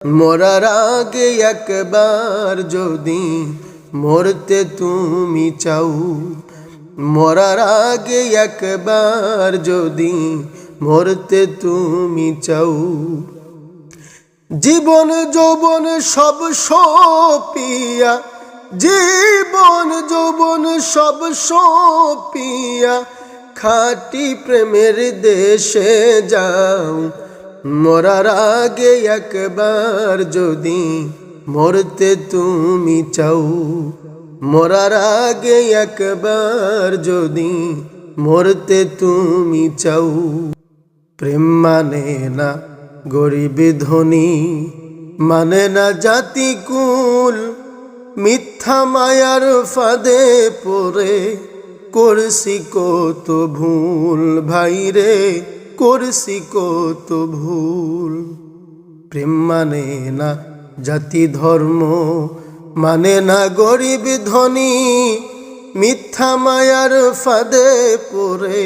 মরার আগে একবার যদি মরতে তুমি চাও, মরার আগে একবার যদি মরতে তুমি চাও। জীবন যৌবন সব সপিয়া, জীবন যৌবন সব সপিয়া, খাটি প্রেমের দেশে যাও। মরার আগে একবার যদি মরতে তুমি চাও। মরার আগে একবার যদি মরতে তুমি চাও। প্রেম মানে না গরিব ধনী মানে না জাতি কুল। মিথ্যা মায়ার ফাঁদে পড়ে, করছি কত ভুল ভাইরে। করছি কত ভুল। প্রেম মানে না জাতি ধর্ম মানে না গরিব ধনী। মিথ্যা মায়ার ফাঁদে পড়ে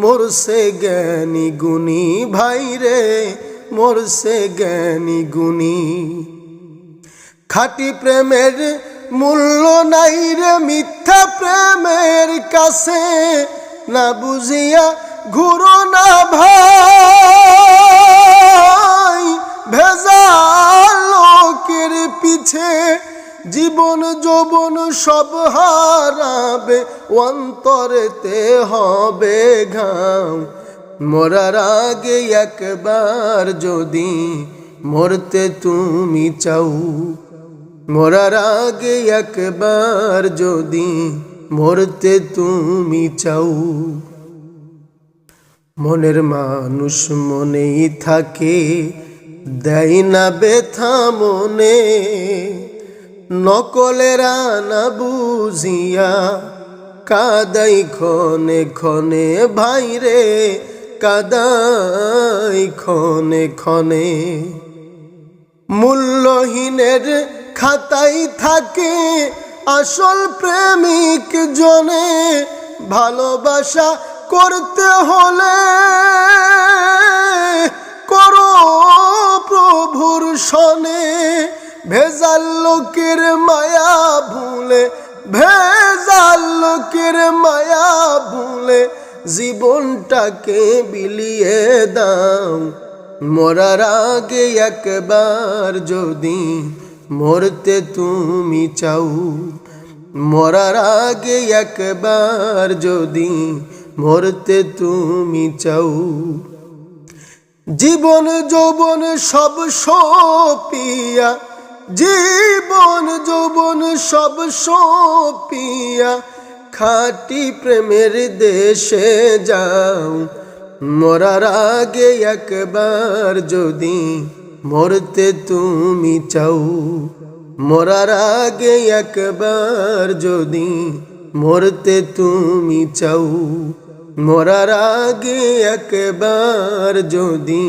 মোরসে জ্ঞানী গুণী ভাইরে মোরসে জ্ঞানী গুণী। খাটি প্রেমের মূল্য নাই রে মিথ্যা প্রেমের কাছে, না বুঝিয়া ঘুরো না ভাই। ভেজা লোকের পিছে জীবন যৌবন সব হারাবে, অন্তরেতে হবে ঘাম। মরার আগে একবার যদি মরতে তুমি চাও, মরার আগে একবার যদি মরতে তুমি চাও। মনের মানুষ মনেই থাকে, দেয় না ব্যথা মনে। নকলেরা না বুঝিয়া কাদাই ক্ষণে ক্ষণে ভাইরে, কাদাই ক্ষণে ক্ষণে। মূল্যহীনের খাতাই থাকে আসল প্রেমিক জনে, ভালোবাসা করতে হলে করো প্রভুর সনে ভেজাল লোকের মায়া ভুলে, ভেজাল লোকের মায়া ভুলে জীবনটাকে বিলিয়ে দাও। মরার আগে একবার যদি মরতে তুমি চাও, মরার আগে একবার যদি মরতে তুমি চাও। জীবন যৌবন সব সপিয়া, জীবন যৌবন সব সপিয়া, খাটি প্রেমের দেশে যাও। মরার আগে একবার যদি মরতে তুমি চাও, মরার আগে একবার যদি মরতে তুমি চাও। মরার আগে একবার যদি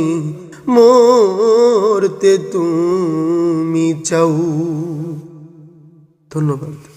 মরতে তুমি চাও। ধন্যবাদ।